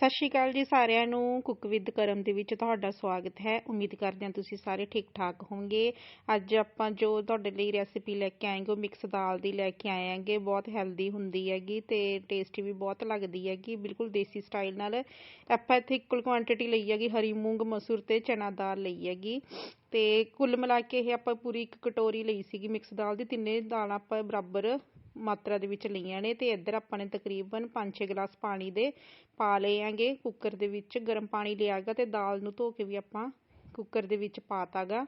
ਸਤਿ ਸ਼੍ਰੀ ਅਕਾਲ ਜੀ ਸਾਰਿਆਂ ਨੂੰ। ਕੁੱਕ ਵਿਦ ਕਰਮ ਦੇ ਵਿੱਚ ਤੁਹਾਡਾ ਸਵਾਗਤ ਹੈ। ਉਮੀਦ ਕਰਦੇ ਹਾਂ ਤੁਸੀਂ ਸਾਰੇ ਠੀਕ ਠਾਕ ਹੋਵੋਗੇ। ਅੱਜ ਆਪਾਂ ਜੋ ਤੁਹਾਡੇ ਲਈ ਰੈਸਿਪੀ ਲੈ ਕੇ ਆਏਗੇ, ਉਹ ਮਿਕਸ ਦਾਲ ਦੀ ਲੈ ਕੇ ਆਏ ਆਂਗੇ। ਬਹੁਤ ਹੈਲਦੀ ਹੁੰਦੀ ਹੈਗੀ ਤੇ ਟੇਸਟੀ ਵੀ ਬਹੁਤ ਲੱਗਦੀ ਹੈਗੀ। ਬਿਲਕੁਲ ਦੇਸੀ ਸਟਾਈਲ ਨਾਲ ਆਪਾਂ ਇੱਥੇ ਇਕੁਅਲ ਕੁਆਂਟੀਟੀ ਲਈ ਹੈਗੀ, ਹਰੀ ਮੂੰਗ, ਮਸੂਰ ਤੇ ਚਨਾ ਦਾਲ ਲਈ ਹੈਗੀ। ਤੇ ਕੁੱਲ ਮਿਲਾ ਕੇ ਇਹ ਆਪਾਂ ਪੂਰੀ ਇੱਕ ਕਟੋਰੀ ਲਈ ਸੀਗੀ ਮਿਕਸ ਦਾਲ ਦੀ। ਤਿੰਨੇ ਦਾਲਾਂ ਆਪਾਂ ਬਰਾਬਰ ਮਾਤਰਾ ਦੇ ਵਿੱਚ ਲਈਆਂ ਨੇ ਤੇ ਇੱਧਰ ਆਪਾਂ ਨੇ ਤਕਰੀਬਨ 5-6 ਗਲਾਸ ਪਾਣੀ ਦੇ ਪਾ ਲਏ ਆਂਗੇ ਕੁੱਕਰ ਦੇ ਵਿੱਚ ਗਰਮ ਪਾਣੀ ਲਿਆਗਾ ਤੇ ਦਾਲ ਨੂੰ ਧੋ ਕੇ ਵੀ ਆਪਾਂ ਕੁੱਕਰ ਦੇ ਵਿੱਚ ਪਾਤਾਗਾ।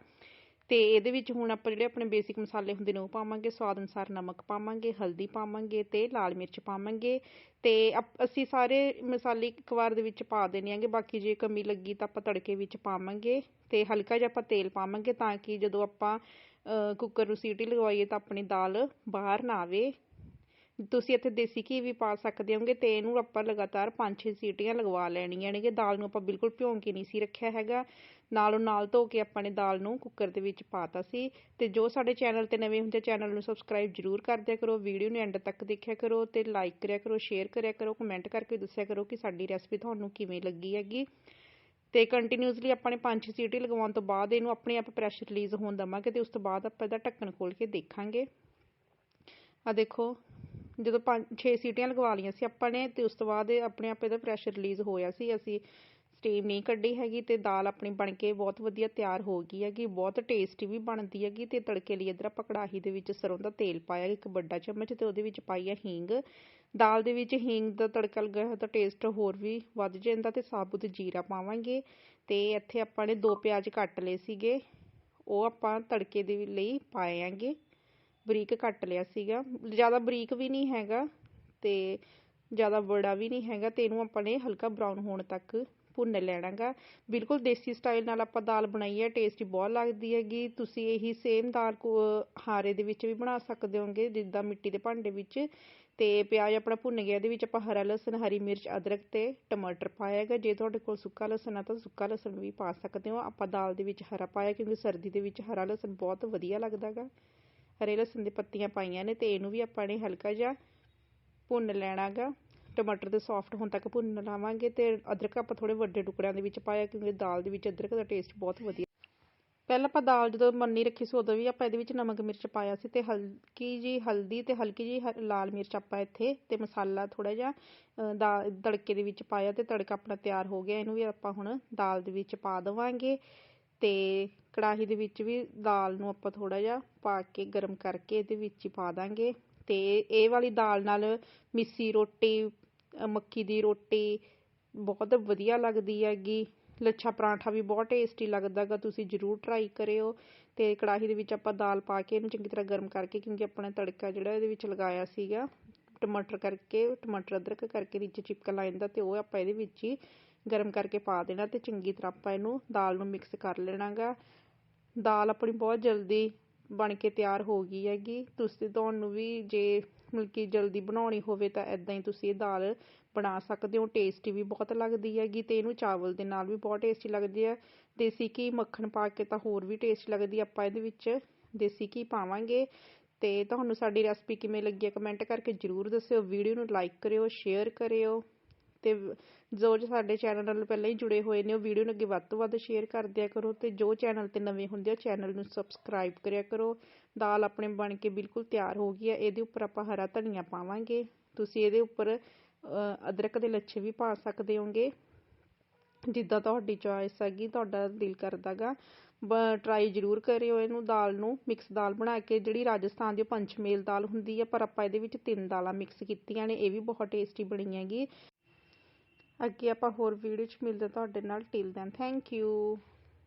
ਤੇ ਇਹਦੇ ਵਿੱਚ ਹੁਣ ਆਪਾਂ ਜਿਹੜੇ ਆਪਣੇ ਬੇਸਿਕ ਮਸਾਲੇ ਹੁੰਦੇ ਨੇ ਉਹ ਪਾਵਾਂਗੇ, ਸਵਾਦ ਅਨੁਸਾਰ ਨਮਕ ਪਾਵਾਂਗੇ, ਹਲਦੀ ਪਾਵਾਂਗੇ ਤੇ ਲਾਲ ਮਿਰਚ ਪਾਵਾਂਗੇ ਤੇ ਅਸੀਂ ਸਾਰੇ ਮਸਾਲੇ ਇੱਕ ਵਾਰ ਦੇ ਵਿੱਚ ਪਾ ਦੇਣੇ ਆਂਗੇ ਬਾਕੀ ਜੇ ਕਮੀ ਲੱਗੀ ਤਾਂ ਆਪਾਂ ਤੜਕੇ ਵਿੱਚ ਪਾਵਾਂਗੇ ਤੇ ਹਲਕਾ ਜਿਹਾ ਆਪਾਂ ਤੇਲ ਪਾਵਾਂਗੇ ਤਾਂ ਕਿ ਜਦੋਂ ਆਪਾਂ ਕੁੱਕਰ ਨੂੰ ਸੀਟੀ ਲਗਵਾਈਏ ਤਾਂ ਆਪਣੀ ਦਾਲ ਬਾਹਰ ਨਾ ਆਵੇ। ਤੁਸੀਂ ਇੱਥੇ ਦੇਸੀ ਘੀ ਵੀ ਪਾ ਸਕਦੇ ਹੋਗੇ ਤੇ ਇਹਨੂੰ ਆਪਾਂ ਲਗਾਤਾਰ 5-6 ਸੀਟੀਆਂ ਲਗਵਾ ਲੈਣੀਆਂ ਨੇ ਕਿ ਦਾਲ ਨੂੰ ਆਪਾਂ ਬਿਲਕੁਲ ਭਿਉਂ ਕੇ ਨਹੀਂ ਸੀ ਰੱਖਿਆ ਹੈਗਾ। ਨਾਲੋਂ ਨਾਲ ਧੋ ਕੇ ਆਪਾਂ ਨੇ ਦਾਲ ਨੂੰ ਕੁੱਕਰ ਦੇ ਵਿੱਚ ਪਾਤਾ ਸੀ। ਤੇ ਜੋ ਸਾਡੇ ਚੈਨਲ ਤੇ ਨਵੇਂ ਹੁੰਦੇ ਚੈਨਲ ਨੂੰ ਸਬਸਕ੍ਰਾਈਬ ਜਰੂਰ ਕਰ ਦਿਆ ਕਰੋ। ਵੀਡੀਓ ਨੂੰ ਐਂਡ ਤੱਕ ਦੇਖਿਆ ਕਰੋ ਤੇ ਲਾਈਕ ਕਰਿਆ ਕਰੋ ਸ਼ੇਅਰ ਕਰਿਆ ਕਰੋ ਕਮੈਂਟ ਕਰਕੇ ਦੱਸਿਆ ਕਰੋ ਕਿ ਸਾਡੀ ਰੈਸਪੀ ਤੁਹਾਨੂੰ ਕਿਵੇਂ ਲੱਗੀ ਹੈਗੀ। ਤੇ ਕੰਟੀਨਿਊਸਲੀ ਆਪਾਂ ਨੇ 5 ਸੀਟੀ ਲਗਾਉਣ ਤੋਂ ਬਾਅਦ ਇਹਨੂੰ ਆਪਣੇ ਆਪ ਪ੍ਰੈਸ਼ਰ ਰਿਲੀਜ਼ ਹੋਣ ਦਵਾਂਗੇ ਤੇ ਉਸ ਤੋਂ ਬਾਅਦ ਆਪਾਂ ਇਹਦਾ ਢੱਕਣ ਖੋਲ ਕੇ ਦੇਖਾਂਗੇ। ਆ ਦੇਖੋ, ਜਦੋਂ 5 6 ਸੀਟੀਆਂ ਲਗਵਾ ਲਈਆਂ ਸੀ ਆਪਾਂ ਨੇ ਤੇ ਉਸ ਤੋਂ ਬਾਅਦ ਆਪਣੇ ਆਪ ਇਹਦਾ ਪ੍ਰੈਸ਼ਰ ਰਿਲੀਜ਼ ਹੋਇਆ ਸੀ। ਅਸੀਂ ਸਟੀਮ ਨਹੀਂ ਕੱਢੀ ਹੈਗੀ ਅਤੇ ਦਾਲ ਆਪਣੀ ਬਣ ਕੇ ਬਹੁਤ ਵਧੀਆ ਤਿਆਰ ਹੋ ਗਈ ਹੈਗੀ, ਬਹੁਤ ਟੇਸਟੀ ਵੀ ਬਣਦੀ ਹੈਗੀ ਅਤੇ ਤੜਕੇ ਲਈ ਇੱਧਰ ਆਪਾਂ ਕੜਾਹੀ ਦੇ ਵਿੱਚ ਸਰੋਂ ਦਾ ਤੇਲ ਪਾਇਆ ਇੱਕ ਵੱਡਾ ਚਮਚ ਅਤੇ ਉਹਦੇ ਵਿੱਚ ਪਾਈ ਹੈ ਹੀਂਗ। ਦਾਲ ਦੇ ਵਿੱਚ ਹੀਂਗ ਦਾ ਤੜਕਾ ਲੱਗਿਆ ਤਾਂ ਟੇਸਟ ਹੋਰ ਵੀ ਵੱਧ ਜਾਂਦਾ ਅਤੇ ਸਾਬੁਤ ਜੀਰਾ ਪਾਵਾਂਗੇ ਅਤੇ ਇੱਥੇ ਆਪਾਂ ਨੇ ਦੋ ਪਿਆਜ਼ ਕੱਟ ਲਏ ਸੀਗੇ, ਉਹ ਆਪਾਂ ਤੜਕੇ ਦੇ ਲਈ ਪਾਏ ਹੈਗੇ। ਬਰੀਕ ਕੱਟ ਲਿਆ ਸੀਗਾ, ਜ਼ਿਆਦਾ ਬਰੀਕ ਵੀ ਨਹੀਂ ਹੈਗਾ ਅਤੇ ਜ਼ਿਆਦਾ ਬੜਾ ਵੀ ਨਹੀਂ ਹੈਗਾ ਅਤੇ ਇਹਨੂੰ ਆਪਾਂ ਨੇ ਹਲਕਾ ਬਰਾਊਨ ਹੋਣ ਤੱਕ ਭੁੰਨ ਲੈਣਾਗਾ। ਬਿਲਕੁਲ ਦੇਸੀ ਸਟਾਈਲ ਨਾਲ ਆਪਾਂ ਦਾਲ ਬਣਾਈ ਹੈ ਟੇਸਟੀ ਬਹੁਤ ਲੱਗਦੀ ਹੈਗੀ। ਤੁਸੀਂ ਇਹੀ ਸੇਮ ਦਾਲ ਕੋ ਹਾਰੇ ਦੇ ਵਿੱਚ ਵੀ ਬਣਾ ਸਕਦੇ ਹੋਗੇ, ਜਿੱਦਾਂ ਮਿੱਟੀ ਦੇ ਭਾਂਡੇ ਵਿੱਚ। ਤੇ ਪਿਆਜ਼ ਆਪਣਾ ਭੁੰਨ ਗਿਆ, ਇਹਦੇ ਵਿੱਚ ਆਪਾਂ ਹਰਾ ਲਸਣ, ਹਰੀ ਮਿਰਚ, ਅਦਰਕ ਤੇ ਟਮਾਟਰ ਪਾਇਆ ਹੈਗਾ। ਜੇ ਤੁਹਾਡੇ ਕੋਲ ਸੁੱਕਾ ਲਸਣ ਆ ਤਾਂ ਸੁੱਕਾ ਲਸਣ ਵੀ ਪਾ ਸਕਦੇ ਹੋ। ਆਪਾਂ ਦਾਲ ਦੇ ਵਿੱਚ ਹਰਾ ਪਾਇਆ, ਕਿਉਂਕਿ ਸਰਦੀ ਦੇ ਵਿੱਚ ਹਰਾ ਲਸਣ ਬਹੁਤ ਵਧੀਆ ਲੱਗਦਾ ਲੱਗਦਾਗਾ ਹਰੇ ਲਸਣ ਦੇ ਪੱਤੀਆਂ ਪਾਈਆਂ ਨੇ ਤੇ ਇਹਨੂੰ ਵੀ ਆਪਾਂ ਨੇ ਹਲਕਾ ਜਿਹਾ ਭੁੰਨ ਲੈਣਾਗਾ। ਟਮਾਟਰ ਦੇ ਸੋਫਟ ਹੋਣ ਤੱਕ ਭੁੰਨ ਲਾਵਾਂਗੇ ਅਤੇ ਅਦਰਕ ਆਪਾਂ ਥੋੜ੍ਹੇ ਵੱਡੇ ਟੁਕੜਿਆਂ ਦੇ ਵਿੱਚ ਪਾਇਆ ਕਿਉਂਕਿ ਦਾਲ ਦੇ ਵਿੱਚ ਅਦਰਕ ਦਾ ਟੇਸਟ ਬਹੁਤ ਵਧੀਆ। ਪਹਿਲਾਂ ਆਪਾਂ ਦਾਲ ਜਦੋਂ ਮੰਨੀ ਰੱਖੀ ਸੀ ਉਦੋਂ ਵੀ ਆਪਾਂ ਇਹਦੇ ਵਿੱਚ ਨਮਕ ਮਿਰਚ ਪਾਇਆ ਸੀ ਤੇ ਹਲਕੀ ਜੀ ਹਲਦੀ ਤੇ ਹਲਕੀ ਜੀ ਲਾਲ ਮਿਰਚ ਆਪਾਂ ਇੱਥੇ ਤੇ ਮਸਾਲਾ ਥੋੜਾ ਜਿਹਾ ਤੜਕੇ ਦੇ ਵਿੱਚ ਪਾਇਆ ਤੇ ਤੜਕਾ ਆਪਣਾ ਤਿਆਰ ਹੋ ਗਿਆ। ਇਹਨੂੰ ਵੀ ਆਪਾਂ ਹੁਣ ਦਾਲ ਦੇ ਵਿੱਚ ਪਾ ਦੇਵਾਂਗੇ ਤੇ ਕੜਾਹੀ ਦੇ ਵਿੱਚ ਵੀ ਦਾਲ ਨੂੰ ਆਪਾਂ ਥੋੜਾ ਜਿਹਾ ਪਾ ਕੇ ਗਰਮ ਕਰਕੇ ਇਹਦੇ ਵਿੱਚ ਹੀ ਪਾ ਦਾਂਗੇ ਤੇ ਇਹ ਵਾਲੀ ਦਾਲ ਨਾਲ ਮਿੱਸੀ ਰੋਟੀ ਮੱਕੀ ਦੀ ਰੋਟੀ, ਬਹੁਤ ਵਧੀਆ ਲੱਗਦੀ ਹੈਗੀ। ਲੱਛਾ ਪਰਾਂਠਾ ਵੀ ਬਹੁਤ ਟੇਸਟੀ ਲੱਗਦਾ ਗਾ ਤੁਸੀਂ ਜ਼ਰੂਰ ਟਰਾਈ ਕਰਿਓ। ਅਤੇ ਕੜਾਹੀ ਦੇ ਵਿੱਚ ਆਪਾਂ ਦਾਲ ਪਾ ਕੇ ਇਹਨੂੰ ਚੰਗੀ ਤਰ੍ਹਾਂ ਗਰਮ ਕਰਕੇ, ਕਿਉਂਕਿ ਆਪਣਾ ਤੜਕਾ ਜਿਹੜਾ ਇਹਦੇ ਵਿੱਚ ਲਗਾਇਆ ਸੀਗਾ, ਟਮਾਟਰ ਕਰਕੇ, ਟਮਾਟਰ ਅਦਰਕ ਕਰਕੇ ਵਿੱਚ ਚਿਪਕਣ ਲੱਗ ਜਾਂਦਾ ਅਤੇ ਉਹ ਆਪਾਂ ਇਹਦੇ ਵਿੱਚ ਹੀ ਗਰਮ ਕਰਕੇ ਪਾ ਦੇਣਾ ਅਤੇ ਚੰਗੀ ਤਰ੍ਹਾਂ ਆਪਾਂ ਇਹਨੂੰ ਦਾਲ ਨੂੰ ਮਿਕਸ ਕਰ ਲੈਣਾਗਾ। ਦਾਲ ਆਪਣੀ ਬਹੁਤ ਜਲਦੀ ਬਣ ਕੇ ਤਿਆਰ ਹੋ ਗਈ ਹੈਗੀ। ਤੁਸੀਂ ਤੁਹਾਨੂੰ ਵੀ ਜੇ ਮਤਲਬ ਕਿ ਜਲਦੀ ਬਣਾਉਣੀ ਹੋਵੇ ਤਾਂ ਇੱਦਾਂ ਹੀ ਤੁਸੀਂ ਇਹ ਦਾਲ ਬਣਾ ਸਕਦੇ ਹੋ। ਟੇਸਟੀ ਵੀ ਬਹੁਤ ਲੱਗਦੀ ਹੈਗੀ ਅਤੇ ਇਹਨੂੰ ਚਾਵਲ ਦੇ ਨਾਲ ਵੀ ਬਹੁਤ ਟੇਸਟੀ ਲੱਗਦੀ ਹੈ। ਦੇਸੀ ਘੀ ਮੱਖਣ ਪਾ ਕੇ ਤਾਂ ਹੋਰ ਵੀ ਟੇਸਟ ਲੱਗਦੀ ਆਪਾਂ ਇਹਦੇ ਵਿੱਚ ਦੇਸੀ ਘੀ ਪਾਵਾਂਗੇ ਅਤੇ ਤੁਹਾਨੂੰ ਸਾਡੀ ਰੈਸਪੀ ਕਿਵੇਂ ਲੱਗੀ ਹੈ ਕਮੈਂਟ ਕਰਕੇ ਜਰੂਰ ਦੱਸਿਓ। ਵੀਡੀਓ ਨੂੰ ਲਾਈਕ ਕਰਿਓ ਸ਼ੇਅਰ ਕਰਿਓ। ਤੇ ਜੋ ਸਾਡੇ ਚੈਨਲ ਨਾਲ ਪਹਿਲਾਂ ਹੀ ਜੁੜੇ ਹੋਏ ਨੇ, ਉਹ ਵੀਡੀਓ ਨੂੰ ਅੱਗੇ ਵੱਧ ਤੋਂ ਵੱਧ ਸ਼ੇਅਰ ਕਰ ਦਿਆ ਕਰੋ ਤੇ ਜੋ ਚੈਨਲ ਤੇ ਨਵੇਂ ਹੁੰਦੇ ਆ ਚੈਨਲ ਨੂੰ ਸਬਸਕ੍ਰਾਈਬ ਕਰਿਆ ਕਰੋ। ਦਾਲ ਆਪਣੇ ਬਣ ਕੇ ਬਿਲਕੁਲ ਤਿਆਰ ਹੋ ਗਈ ਹੈ ਇਹਦੇ ਉੱਪਰ ਆਪਾਂ ਹਰਾ ਧਨੀਆ ਪਾਵਾਂਗੇ। ਤੁਸੀਂ ਇਹਦੇ ਉੱਪਰ ਅਦਰਕ ਦੇ ਲੱਛੇ ਵੀ ਪਾ ਸਕਦੇ ਹੋਗੇ। ਜਿੱਦਾਂ ਤੁਹਾਡੀ ਚੋਇਸ ਹੈਗੀ, ਤੁਹਾਡਾ ਦਿਲ ਕਰਦਾਗਾ। ਟਰਾਈ ਜ਼ਰੂਰ ਕਰਿਓ ਇਹਨੂੰ ਦਾਲ ਨੂੰ। ਮਿਕਸ ਦਾਲ ਬਣਾ ਕੇ, ਜਿਹੜੀ ਰਾਜਸਥਾਨ ਦੀ ਪੰਚਮੇਲ ਦਾਲ ਹੁੰਦੀ ਹੈ ਪਰ ਆਪਾਂ ਇਹਦੇ ਵਿੱਚ ਤਿੰਨ ਦਾਲਾਂ ਮਿਕਸ ਕੀਤੀਆਂ ਨੇ, ਇਹ ਵੀ ਬਹੁਤ ਟੇਸਟੀ ਬਣੀ ਹੈਗੀ। ਅੱਗੇ ਆਪਾਂ ਹੋਰ ਵੀਡੀਓ 'ਚ ਮਿਲਦੇ ਤੁਹਾਡੇ ਨਾਲ। Till then thank you